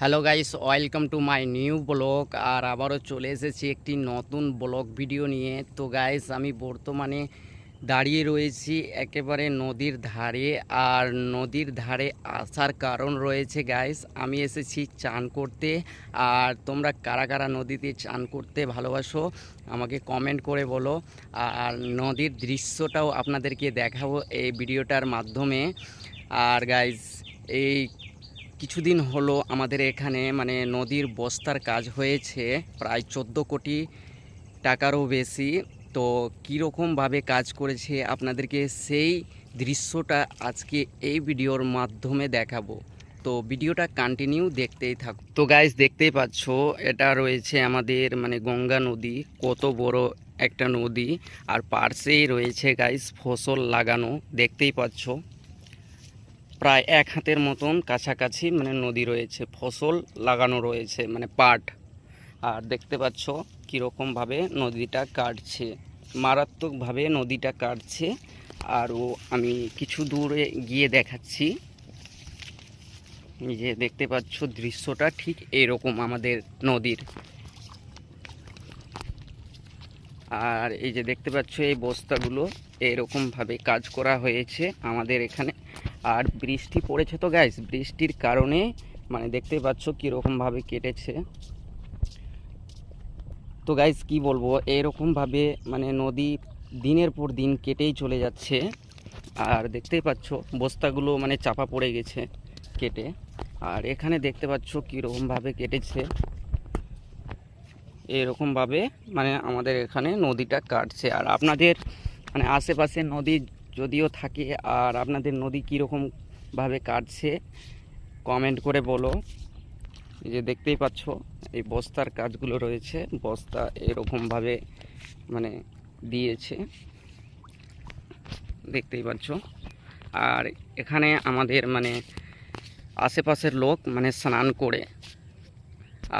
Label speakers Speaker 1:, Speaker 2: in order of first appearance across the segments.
Speaker 1: Hello guys welcome to my new blog আর আবারও চলে এসেছি একটি নতুন ব্লগ ভিডিও নিয়ে। তো গাইস আমি বর্তমানে দাঁড়িয়ে রয়েছি একেবারে নদীর ধারে আর নদীর ধারে আসার কারণ রয়েছে গাইস আমি এসেছি চান করতে। আর তোমরা কারা কারা নদীতে চান করতে ভালোবাসো, আমাকে কমেন্ট করে বলো। আর নদীর দৃশ্যটাও আপনাদেরকে দেখাবো এই ভিডিওটার মাধ্যমে। আর গাইস এই কিছুদিন হলো আমাদের এখানে মানে নদীর বস্তার কাজ হয়েছে, প্রায় চোদ্দ কোটি টাকারও বেশি। তো কীরকমভাবে কাজ করেছে আপনাদেরকে সেই দৃশ্যটা আজকে এই ভিডিওর মাধ্যমে দেখাবো। তো ভিডিওটা কন্টিনিউ দেখতেই থাকো তো গাইজ দেখতেই পাচ্ছ, এটা রয়েছে আমাদের মানে গঙ্গা নদী। কত বড় একটা নদী। আর পার্শ্বেই রয়েছে গাইজ ফসল লাগানো। দেখতেই পাচ্ছ। প্রায় এক হাতের মতন কাছাকাছি মানে নদী রয়েছে, ফসল লাগানো রয়েছে মানে পাট। আর দেখতে পাচ্ছ কীরকমভাবে নদীটা কাটছে, মারাত্মকভাবে নদীটা কাটছে। আরও আমি কিছু দূরে গিয়ে দেখাচ্ছি। যে দেখতে পাচ্ছ দৃশ্যটা ঠিক এরকম আমাদের নদীর। আর এই যে দেখতে পাচ্ছ এই বস্তাগুলো এরকমভাবে কাজ করা হয়েছে আমাদের এখানে। আর বৃষ্টি পড়েছে তো গাইস বৃষ্টির কারণে মানে দেখতেই পাচ্ছ কীরকমভাবে কেটেছে। তো গাইস কি বলব এরকমভাবে মানে নদী দিনের পর দিন কেটেই চলে যাচ্ছে। আর দেখতেই পাচ্ছ, বস্তাগুলো মানে চাপা পড়ে গেছে কেটে। আর এখানে দেখতে পাচ্ছ কীরকমভাবে কেটেছে। এরকমভাবে মানে আমাদের এখানে নদীটা কাটছে। আর আপনাদের মানে আশেপাশে নদী যদিও থাকে, আর আপনাদের নদী কীরকমভাবে কাটছে কমেন্ট করে বলো। এই যে দেখতেই পাচ্ছ, এই বস্তার কাজগুলো রয়েছে, বস্তা এরকমভাবে মানে দিয়েছে। দেখতেই পাচ্ছ। আর এখানে আমাদের মানে আশেপাশের লোক মানে স্নান করে,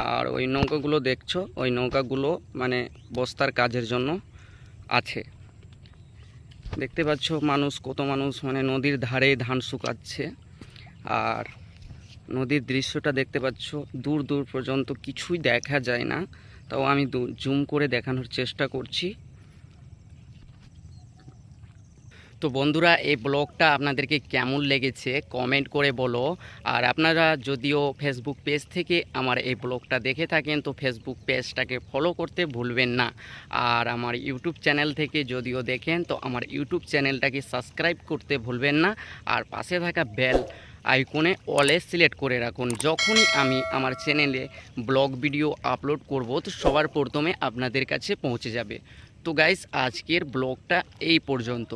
Speaker 1: আর ওই নৌকাগুলো দেখছ, ওই নৌকাগুলো মানে বস্তার কাজের জন্য আছে। দেখতে পাচ্ছ মানুষ, কত মানুষ মানে নদীর ধারে ধান শুকাচ্ছে। আর নদীর দৃশ্যটা দেখতে পাচ্ছ, দূর দূর পর্যন্ত কিছুই দেখা যায় না। তাও আমি জুম করে দেখানোর চেষ্টা করছি। তো বন্ধুরা, এই ব্লগটা আপনাদেরকে কেমন লেগেছে কমেন্ট করে বলো। আর আপনারা যদিও ফেসবুক পেজ থেকে আমার এই ব্লগটা দেখে থাকেন, তো ফেসবুক পেজটাকে ফলো করতে ভুলবেন না। আর আমার ইউটিউব চ্যানেল থেকে যদিও দেখেন, তো আমার ইউটিউব চ্যানেলটাকে সাবস্ক্রাইব করতে ভুলবেন না। আর পাশে থাকা বেল আইকনে অলে সিলেক্ট করে রাখুন। যখনই আমি আমার চ্যানেলে ব্লগ ভিডিও আপলোড করব, তো সবার প্রথমে আপনাদের কাছে পৌঁছে যাবে। তো গাইস আজকের ব্লগটা এই পর্যন্ত।